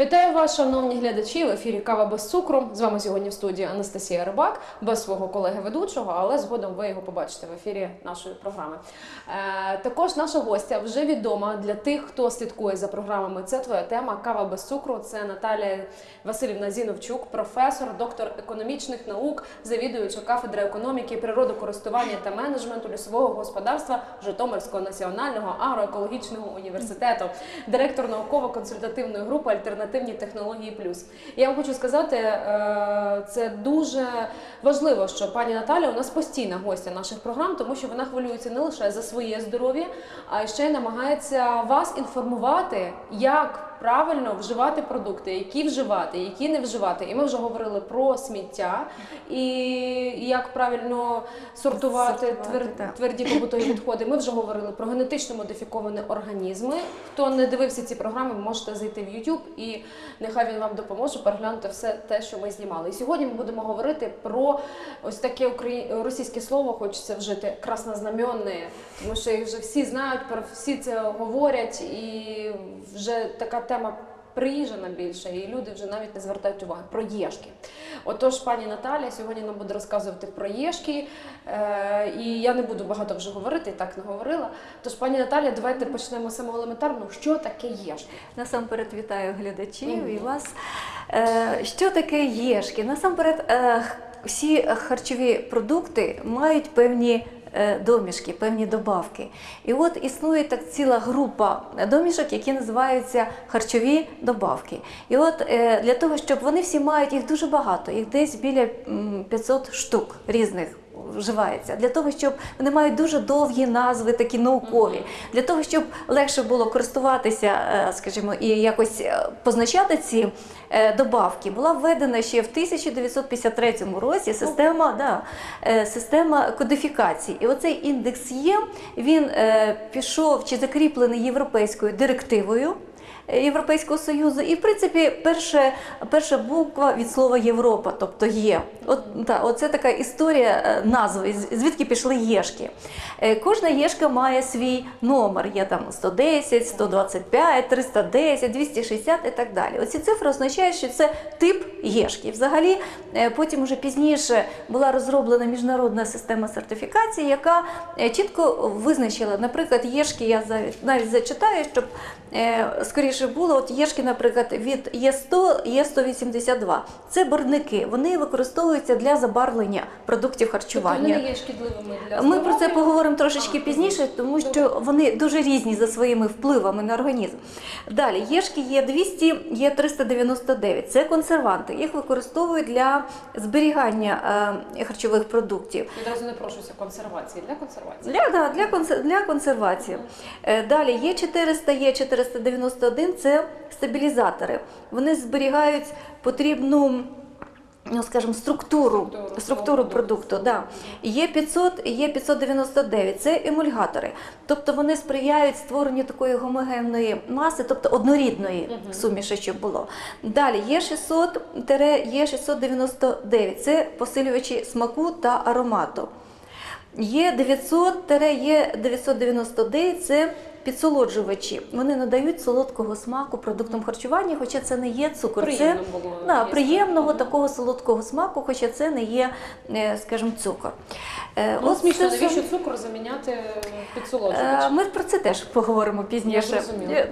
Вітаю вас, шановні глядачі. В ефірі Кава без цукру. З вами сьогодні в студії Анастасія Рибак, без свого колеги ведучого, але згодом ви його побачите в ефірі нашої програми. Е, також наша гостя вже відома для тих, хто слідкує за програмами. Це твоя тема Кава без цукру. Це Наталія Васильівна Зіновчук, професор, доктор економічних наук, завідуюча кафедри економіки, природокористування та менеджменту лісового господарства Житомирського національного агроекологічного університету, директор науково-консультативної групи Альтернативні технології плюс. Я вам хочу сказати, е, це дуже важливо, що пані Наталя у нас постійна гостя наших програм, тому що вона хвилюється не лише за своє здоров'я, а ще й намагається вас інформувати, як правильно вживати продукти, які вживати, які не вживати. І ми вже говорили про сміття і як правильно сортувати, Сортувати, твер- тверді побутові відходи. Ми вже говорили про генетично модифіковані організми. Хто не дивився ці програми, ви можете зайти в YouTube і нехай він вам допоможе переглянути все те, що ми знімали. І сьогодні ми будемо говорити про ось таке російське слово, хочеться вжити краснознаменне, тому що їх вже всі знають, про всі це говорять, і вже така тема. Приїжджена більше, і люди вже навіть не звертають уваги про єшки. Отож, пані Наталя сьогодні нам буде розказувати про єшки, е, і я не буду багато вже говорити, і так не говорила. Тож, пані Наталя, давайте почнемо з самого елементарного. Що таке єшки? Насамперед вітаю глядачів і вас. Е, Що таке єшки? Насамперед, е, всі харчові продукти мають певні домішки, певні добавки. І от існує так ціла група домішок, які називаються харчові добавки. І от е, для того, щоб вони всі мають їх дуже багато, їх десь біля м, 500 штук різних. Вживається для того, щоб вони мають дуже довгі назви, такі наукові, для того, щоб легше було користуватися, е, скажімо, і якось е, позначати ці е, добавки, була введена ще в 1953 році система, да, система кодифікації. І оцей індекс Є він пішов чи закріплений європейською директивою. Європейського союзу, і в принципі перше, перша буква від слова Європа, тобто є. От та, оце така історія е, назви, звідки пішли єшки. Е, Кожна єшка має свій номер. Є там 110, 125, 310, 260 і так далі. Оці цифри означають, що це тип єшки. Взагалі, е, потім уже пізніше була розроблена міжнародна система сертифікації, яка чітко визначила, наприклад, єшки, я навіть зачитаю, щоб скоріше було, от єшки, наприклад, від Є100, Є182. Це барвники, вони використовуються для забарвлення продуктів Тобто харчування. вони є шкідливими для Ми про це поговоримо трошечки пізніше, тому що вони дуже різні за своїми впливами на організм. Далі єшки є 200, є 399. Це консерванти. Їх використовують для зберігання е, харчових продуктів. Відразу не прошуся консервації для консервації. Для, да, для, консер- для консервації. Е, Далі є 400, є 491 це стабілізатори. Вони зберігають потрібну. Ну, скажімо, структуру, Структуру структуру продукту. Да. Є 500, є 599, це емульгатори. Тобто вони сприяють створенню такої гомогенної маси, тобто однорідної суміші, щоб було. Далі є 600, є 699, це посилювачі смаку та аромату. Є 900, є 999 це підсолоджувачі. Вони надають солодкого смаку продуктам харчування, хоча це не є цукор. Приємно це було да, приємного такого солодкого смаку, хоча це не є, е, скажімо, цукор. Е, Ну, от смішно, це навіщо цукор заміняти Е, підсолоджувач? Ми про це теж поговоримо пізніше.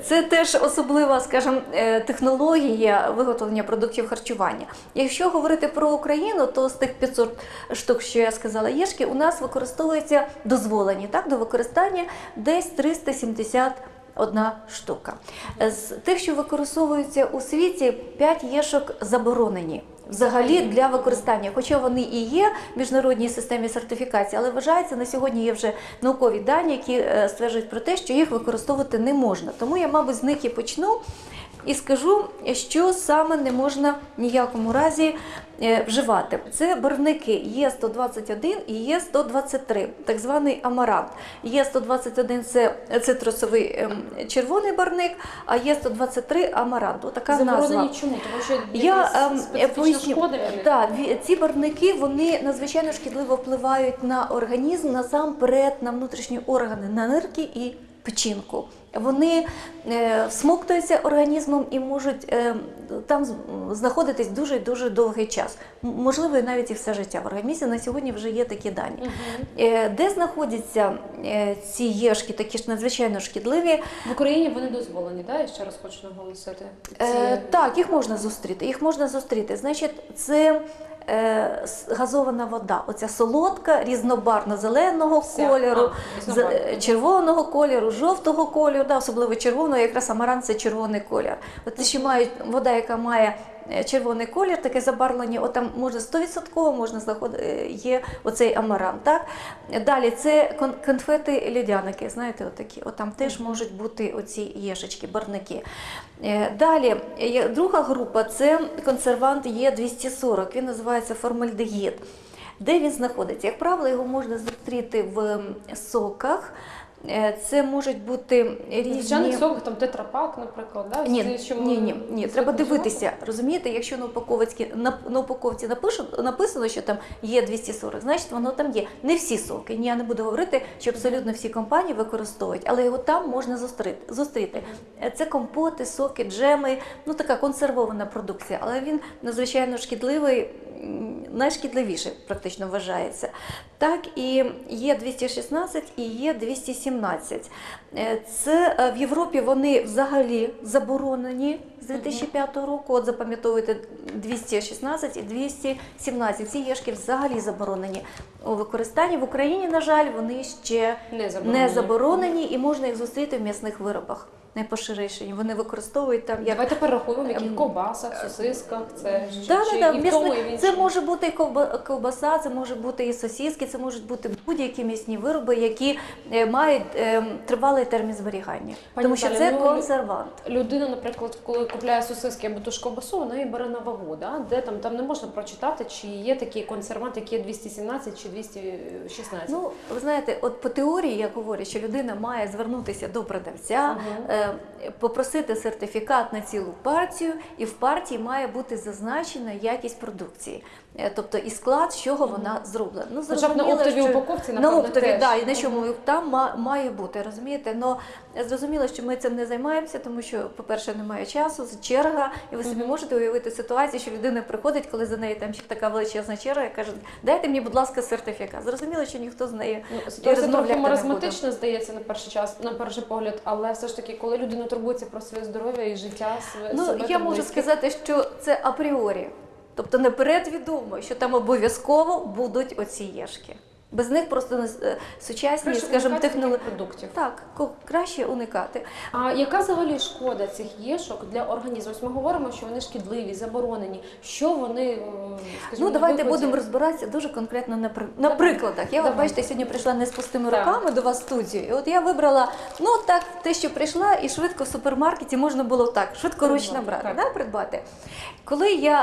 Це теж особлива, скажімо, технологія виготовлення продуктів харчування. Якщо говорити про Україну, то з тих 500 штук, що я сказала, єшки, у нас використовується дозволені так, до використання десь 371 штука. З тих, що використовуються у світі, 5 єшок заборонені. Взагалі для використання, хоча вони і є в міжнародній системі сертифікації, але вважається на сьогодні є вже наукові дані, які е, стверджують про те, що їх використовувати не можна. Тому я, мабуть, з них і почну і скажу, що саме не можна ніякому разі е, вживати. Це барвники є 121 і є 123, так званий амарант. Є 121 це цитрусовий ем, червоний барвник, а є 123 амарант. Отака назва. Заборонені чому? Тому що Я ем, специфічна поясню. шкода? Так, ці барвники вони надзвичайно шкідливо впливають на організм, насамперед на внутрішні органи, на нирки і печінку. Вони е, всмоктуються організмом і можуть е, там знаходитись дуже дуже довгий час. Можливо, і навіть і все життя в організмі. На сьогодні вже є такі дані. Е, Де знаходяться ці єшки, такі ж надзвичайно шкідливі? В Україні вони дозволені, да? Я ще раз хочу наголосити. Ці- так, їх можна зустріти. Їх можна зустріти. Значить, це газована вода. Оця солодка, різнобарно-зеленого Вся. кольору, А, е, червоного кольору, жовтого кольору, да, особливо червоного, якраз амаран це червоний колір. От ще мають вода, яка має е, червоний колір, таке забарвлення, от там можна 100% можна знаходити, є оцей амаран. Так? Далі це конфети льодяники, знаєте, отакі. От там теж можуть бути оці єшечки, барники. Е, Далі, друга група це консервант Є240, він називається формальдегід. Де він знаходиться? Як правило, його можна зустріти в соках. Е, Це можуть бути різні. Звичайних соках, там тетрапак, наприклад, да? Ні, ми ні, ні, ні, треба дивитися. Розумієте, якщо на упаковці на, на упаковці написано, що там є 240, значить воно там є. Не всі соки. Ні, я не буду говорити, що абсолютно всі компанії використовують, але його там можна зустріти. зустріти. Е, Це компоти, соки, джеми, ну така консервована продукція, але він надзвичайно шкідливий, м, найшкідливіший практично вважається. Так і є 216 і є 217. Е, Це е, в Європі вони взагалі заборонені з 2005 року. От запам'ятовуйте 216 і 217. Ці єшки взагалі заборонені у використанні. В Україні, на жаль, вони ще Не заборонені. не заборонені і можна їх зустріти в м'ясних виробах. Найпоширеніші. Вони використовують там як Давайте перерахуємо, в яких Ем, ковбасах, сосисках, це ж Да, чи да, і в тому, і в іншому. це може бути і ковбаса, це може бути і сосіски, це можуть бути будь-які м'ясні вироби, які е, мають е, тривалий термін зберігання. Пані Тому що Наталя, це ну, консервант. Людина, наприклад, коли купляє сосиски або ту ж ковбасу, вона її бере на вагу, да? де там, там не можна прочитати, чи є такий консервант, який є 217 чи 216. Ну, ви знаєте, от по теорії я говорю, що людина має звернутися до продавця, Мгм. Попросити сертифікат на цілу партію, і в партії має бути зазначена якість продукції. Е, Тобто і склад, з чого вона зроблена. Ну, Хоча б на оптовій що- упаковці, На напевно, оптові, теж. да, і на чому там ма- має бути, розумієте? Но зрозуміло, що ми цим не займаємося, тому що, по-перше, немає часу, черга, і ви собі можете уявити ситуацію, що людина приходить, коли за нею там ще така величезна черга, і каже, дайте мені, будь ласка, сертифікат. Зрозуміло, що ніхто з нею Ну, розмовляти маразматична, здається, на перший час, на перший погляд, але все ж таки, коли людина турбується про своє здоров'я і життя, своє Ну, я можу сказати, що це апріорі. Тобто наперед відомо, що там обов'язково будуть оці єшки. Без них просто не е, сучасні, краще скажімо, технології. продуктів. Так, краще уникати. А яка взагалі шкода цих єшок для організму? Ось ми говоримо, що вони шкідливі, заборонені. Що вони, скажімо, Ну, давайте виклиці? будемо розбиратися дуже конкретно на, при- на прикладах. Я, Давай. бачите, сьогодні прийшла не з пустими Так. руками до вас в студію. І от я вибрала, ну так, те, що прийшла, і швидко в супермаркеті можна було так, швидко ручно брати, так. да, придбати. Коли я,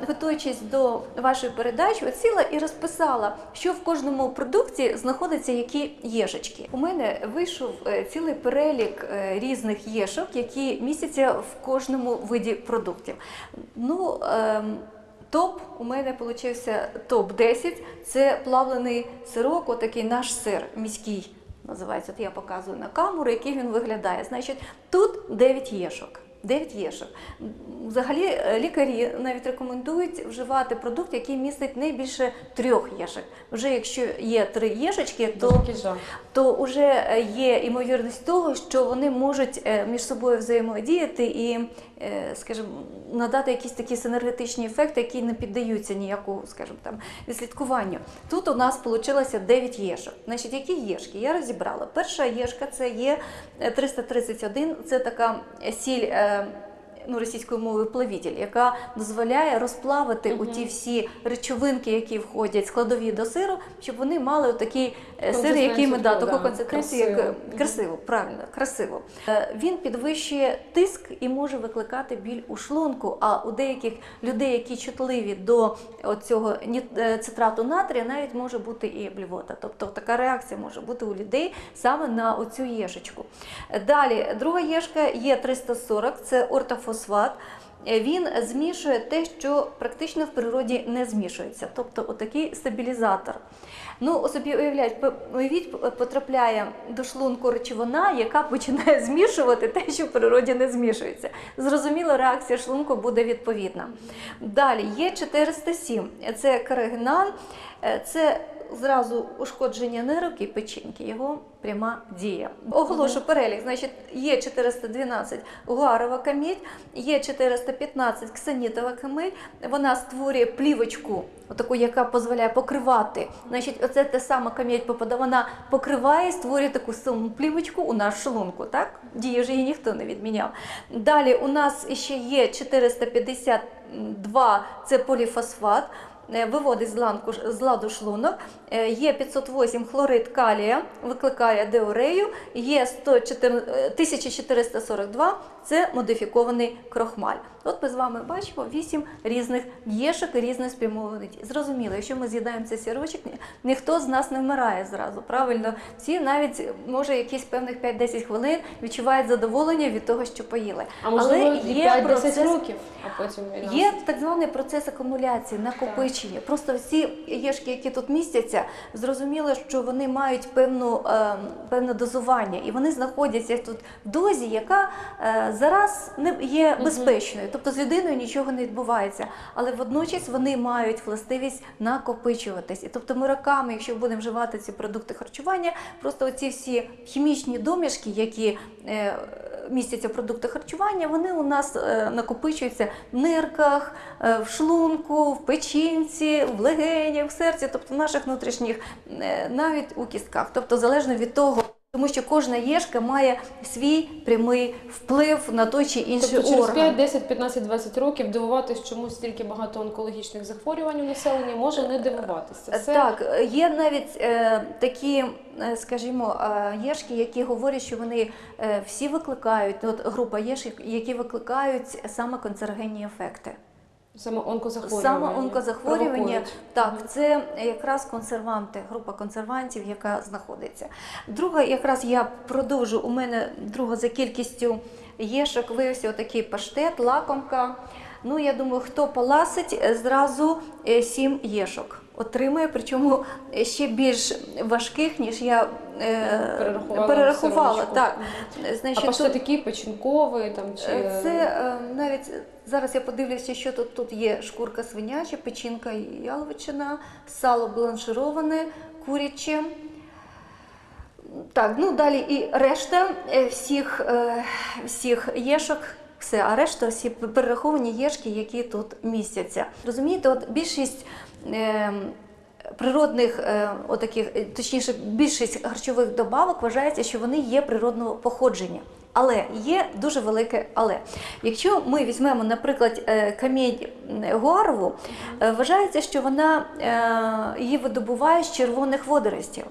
е, готуючись до вашої передачі, сіла і розписала, що в кожному продукті знаходяться які єшечки. У мене вийшов е, цілий перелік е, різних єшок, які містяться в кожному виді продуктів. Ну, ем, Топ у мене получився топ 10 Це плавлений сирок, отакий наш сир міський. Називається, от я показую на камеру, який він виглядає. Значить, тут 9 єшок. 9 єшок. Взагалі е, лікарі навіть рекомендують вживати продукт, який містить не більше трьох єшок. Вже якщо є три єшечки, то то вже є ймовірність того, що вони можуть е, між собою взаємодіяти і, е, скажімо, надати якісь такі синергетичні ефекти, які не піддаються ніякому, скажімо, там відслідкуванню. Тут у нас вийшло 9 єшок. Значить, які єшки? Я розібрала. Перша єшка це є е, 331, це така сіль. Е, Ну, російською мовою плавітель, яка дозволяє розплавити Мгм. оті всі речовинки, які входять складові до сиру, щоб вони мали такий сир, який ми да, таку, да, консистенцію, як е, красиво, правильно, красиво. Е, Він підвищує тиск і може викликати біль у шлунку. А у деяких людей, які чутливі до цього цитрату натрія, навіть може бути і блювота. Тобто така реакція може бути у людей саме на оцю єшечку. Е, Далі, друга єшка є 340, це ортофосфат. Е, Він змішує те, що практично в природі не змішується, тобто отакий стабілізатор. Ну, собі уявляють, уявіть, потрапляє до шлунку речовина, яка починає змішувати те, що в природі не змішується. Зрозуміло, реакція шлунку буде відповідна. Далі є 407, це карагинан, Е, це зразу ушкодження нирок і печінки, його пряма дія. Оголошу перелік. Значить, є 412 гуарова каміль, є 415 ксанітова камиль. Вона створює плівочку, отаку, яка дозволяє покривати. Значить, оце те саме каміль попада, вона покриває, і створює таку саму плівочку у нас в шлунку. Так? Дію ж її ніхто не відміняв. Далі у нас ще є 452 це поліфосфат. Е, Виводить з, ланку, з ладу шлунок, Е, є 508 хлорид калія, викликає диурею, є 104, е, 1442 це модифікований крохмаль. От ми з вами бачимо 8 різних єшок і різних спрямованості. Зрозуміло, якщо ми з'їдаємо цей сірочок, ніхто з нас не вмирає зразу. Правильно, всі навіть може якісь певних 5-10 хвилин відчувають задоволення від того, що поїли. А можливо, Але є 5-10 процес- років, а потім Є так званий процес акумуляції, накопичення. Просто всі єшки, які тут містяться, зрозуміло, що вони мають певну, е, певне дозування, і вони знаходяться тут в дозі, яка е, зараз не є безпечною. Тобто з людиною нічого не відбувається. Але водночас вони мають властивість накопичуватись. І тобто ми роками, якщо будемо вживати ці продукти харчування, просто оці всі хімічні домішки, які е, містяться в продуктах харчування, вони у нас е, накопичуються в нирках, е, в шлунку, в печінці, в легенях, в серці, тобто в наших внутрішніх, е, навіть у кістках. Тобто залежно від того. Тому що кожна єшка має свій прямий вплив на той чи інший Тобто через орган. 5, 10, 15, 20 років дивуватись, чому стільки багато онкологічних захворювань у населення, може не дивуватись. Це Так, е, є навіть е, такі, е, скажімо, е, єшки, які говорять, що вони е, всі викликають, от група єшок, які викликають саме канцерогенні ефекти. Саме онкозахворювання. Саме онкозахворювання, так, це якраз консерванти, група консервантів, яка знаходиться. Друга, якраз я продовжу. У мене друга за кількістю єшок виявився отакий паштет, лакомка. Ну, я думаю, хто поласить, е, зразу е, сім єшок отримує, причому ще більш важких, ніж я е, Перерахувала перерахувала. Так. А Значить, паштет тут- такий печінковий там чи Е, Це е, навіть зараз я подивлюся, що тут, тут є шкурка свиняча, печінка яловичина, сало бланшироване, куряче. Так, ну далі і решта е, всіх, е, всіх єшок. Все, а решта всі перераховані єшки, які тут містяться. Розумієте, от більшість природних, е, отаких, е, точніше, більшість харчових добавок вважається, що вони є природного походження. Але є дуже велике але. Якщо ми візьмемо, наприклад, е, камінь гуарву, вважається, що вона її видобуває з червоних водоростів.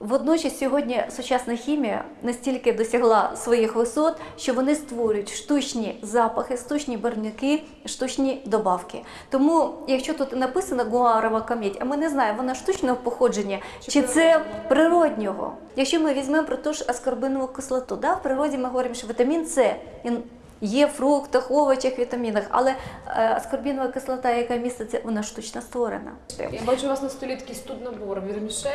Водночас сьогодні сучасна хімія настільки досягла своїх висот, що вони створюють штучні запахи, штучні барвники, штучні добавки. Тому, якщо тут написано гуарова кам'ять, а ми не знаємо, вона штучного походження Чи чи, це природнього. Якщо ми візьмемо про ту ж аскорбинову кислоту, да, в природі ми говоримо, що вітамін С. Є в фруктах, овочах, вітамінах, але е, аскорбінова кислота, яка міститься, вона штучно створена. я бачу у вас на столі такий студнабор вірмішель,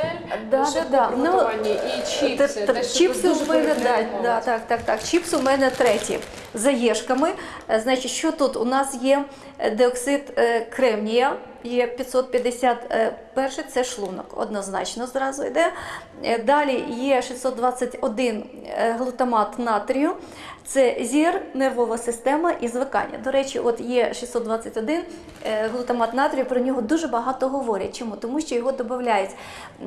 Да, да, да. приготуванні, і чіпси. Та- та- чіпси у мене да, да, так, так, так. Чіпси у мене треті за єшками. Е, Значить, що тут? У нас є е, диоксид кремнія, є 551, це шлунок, однозначно зразу йде. Далі є 621 е, глутамат натрію, це зір, нервова система і звикання. До речі, от є 621 е, глутамат натрію, про нього дуже багато говорять. Чому? Тому що його додають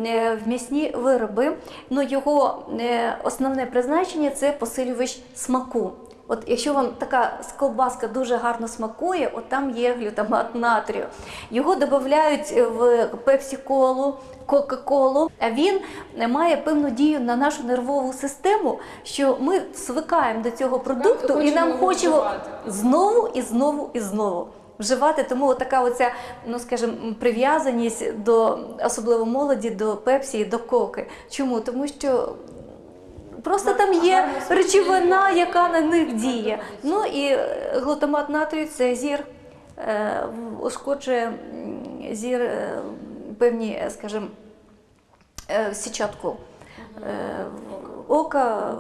е, в м'ясні вироби. Ну, його е, основне призначення це посилювач смаку. От якщо вам така ковбаска дуже гарно смакує, от там є глютамат натрію. Його додають в пепсі-колу, кока-колу. А він має певну дію на нашу нервову систему, що ми звикаємо до цього продукту і нам хочемо знову і знову і знову. Вживати, тому така оця, ну скажімо, прив'язаність до особливо молоді, до пепсі і до коки. Чому? Тому що просто там є речовина, яка на них діє. Ну і е, глутамат натрію це зір, е, ушкоджує зір, е, певні, скажімо, сітчатку е, ока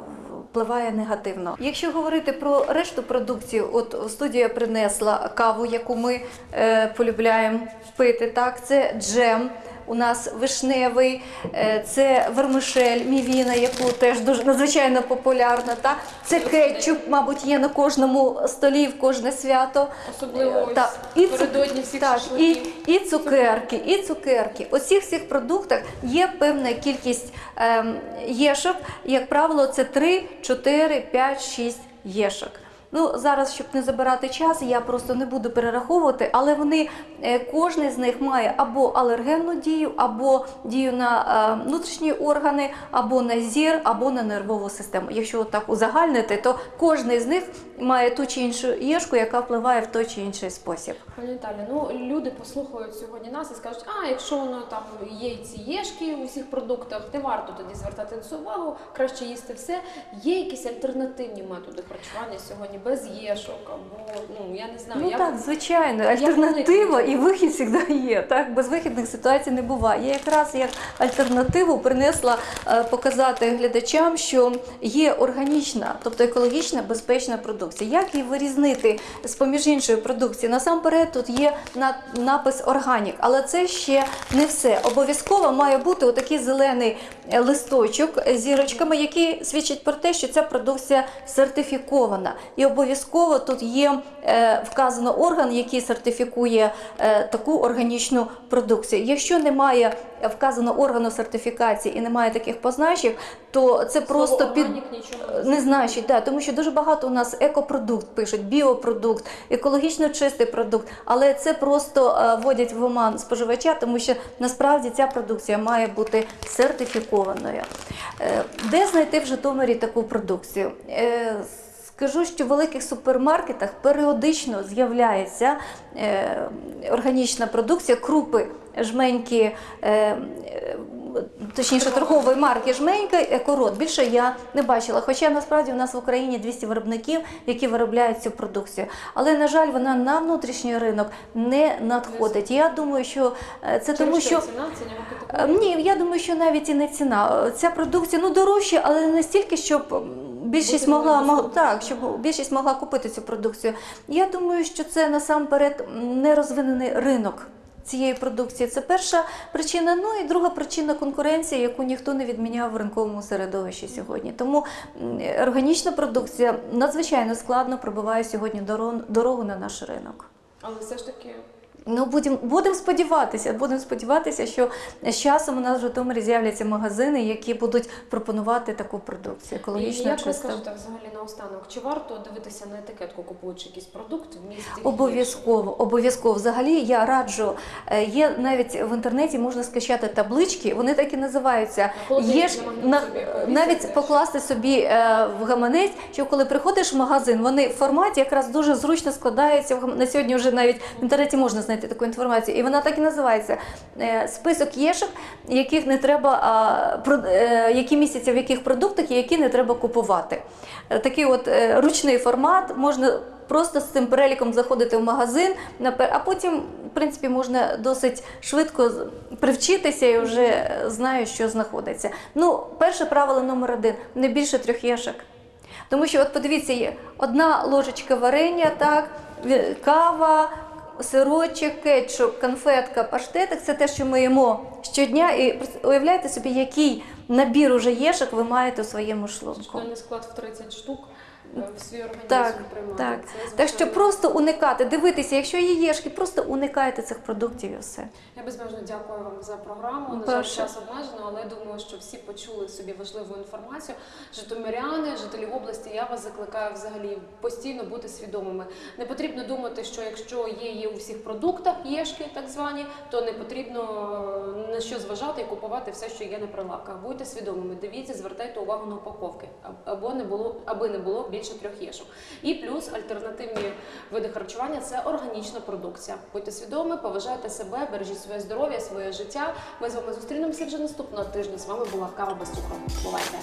впливає негативно. Якщо говорити про решту продукції, от студія принесла каву, яку ми е, полюбляємо пити. Так, це джем. У нас вишневий, е, це вермишель, мівіна, яку теж дуже надзвичайно популярна. Так? Це кетчуп, мабуть, є на кожному столі в кожне свято. Особливо ось Так, і цу- всіх так, і, і цукерки, і цукерки. У всіх цих продуктах є певна кількість ем, єшок. Як правило, це 3, 4, 5, 6 єшок. Ну, зараз, щоб не забирати час, я просто не буду перераховувати, але вони е, кожен з них має або алергенну дію, або дію на е, внутрішні органи, або на зір, або на нервову систему. Якщо так узагальнити, то кожен з них має ту чи іншу єшку, яка впливає в той чи інший спосіб. Пані Наталя, ну люди послухають сьогодні нас і скажуть, а якщо воно там є ці єшки у всіх продуктах, не варто тоді звертати увагу, краще їсти все. Є якісь альтернативні методи харчування сьогодні без єшок, або ну я не знаю, Ну як так, звичайно, альтернатива і вихід завжди є. Так, безвихідних ситуацій не буває. Я якраз як альтернативу принесла е, показати глядачам, що є органічна, тобто екологічна безпечна продукція. Як її вирізнити з поміж іншої продукції? Насамперед тут є напис органік, але це ще не все. Обов'язково має бути отакий зелений е, листочок з зірочками, які свідчать про те, що ця продукція сертифікована. І обов'язково тут є е, вказано орган, який сертифікує е, таку органічну продукцію. Якщо немає вказано органу сертифікації і немає таких позначок, то це просто слово під не значить, да, тому що дуже багато у нас екопродукт пишуть, біопродукт, екологічно чистий продукт, але це просто е, вводять в оман споживача, тому що насправді ця продукція має бути сертифікованою. Де знайти в Житомирі таку продукцію? Скажу, що в великих супермаркетах періодично з'являється е, органічна продукція, крупи, жменьки, е, точніше торгової марки жменька, екород. Більше я не бачила. Хоча насправді у нас в Україні 200 виробників, які виробляють цю продукцію. Але, на жаль, вона на внутрішній ринок не надходить. Я думаю, що е, це тому, що. ціна, цінові Е. Ні, я думаю, що навіть і не ціна. Ця продукція ну дорожча, але не настільки, щоб більшість могла мог- так, щоб більшість могла купити цю продукцію. Я думаю, що це насамперед нерозвинений ринок. Цієї продукції це перша причина. Ну і друга причина конкуренція, яку ніхто не відміняв в ринковому середовищі сьогодні. Тому органічна продукція надзвичайно складно пробиває сьогодні дорогу на наш ринок. Але все ж таки Ну, будемо будем сподіватися, будемо сподіватися, що з часом у нас в Житомирі з'являться магазини, які будуть пропонувати таку продукцію І екологічно як ви скажете взагалі наостанок, чи варто дивитися на етикетку, купуючи якийсь продукт в місті? Обов'язково, обов'язково. Взагалі я раджу. е, Є навіть в інтернеті можна скачати таблички, вони так і називаються. Є ж на навіть покласти собі е, в гаманець, що коли приходиш в магазин, вони в форматі якраз дуже зручно складаються. На сьогодні вже навіть в інтернеті можна знайти таку інформацію, і вона так і називається е, список єшок, яких не треба, е, які місяця в яких продуктах і які не треба купувати. Е, Такий от ручний формат можна. Просто з цим переліком заходити в магазин, а потім, в принципі, можна досить швидко привчитися і вже знаю, що знаходиться. Ну, перше правило номер один не більше трьох єшок. Тому що, от подивіться, є одна ложечка варення, так, кава, сирочок, кетчуп, конфетка, паштетик це те, що ми їмо щодня. І уявляйте собі, який набір уже єшок ви маєте у своєму шлунку. Щоденний склад в 30 штук в свій організм Так, приймати. так. Це, Так що просто уникати, дивитися, якщо є єшки, просто уникайте цих продуктів і все. Я безмежно дякую вам за програму. На жаль, час обмежено, але я думаю, що всі почули собі важливу інформацію. Житомиряни, жителі області, я вас закликаю взагалі постійно бути свідомими. Не потрібно думати, що якщо є, є у всіх продуктах єшки, так звані, то не потрібно е, на що зважати і купувати все, що є на прилавках. Будьте свідомими, дивіться, звертайте увагу на упаковки, або не було, аби не було більше трьох єшок. І плюс альтернативні види харчування це органічна продукція. Будьте свідомі, поважайте себе, бережіть своє здоров'я, своє життя. Ми з вами зустрінемося вже наступного тижня. З вами була Кава без цукру. Бувайте!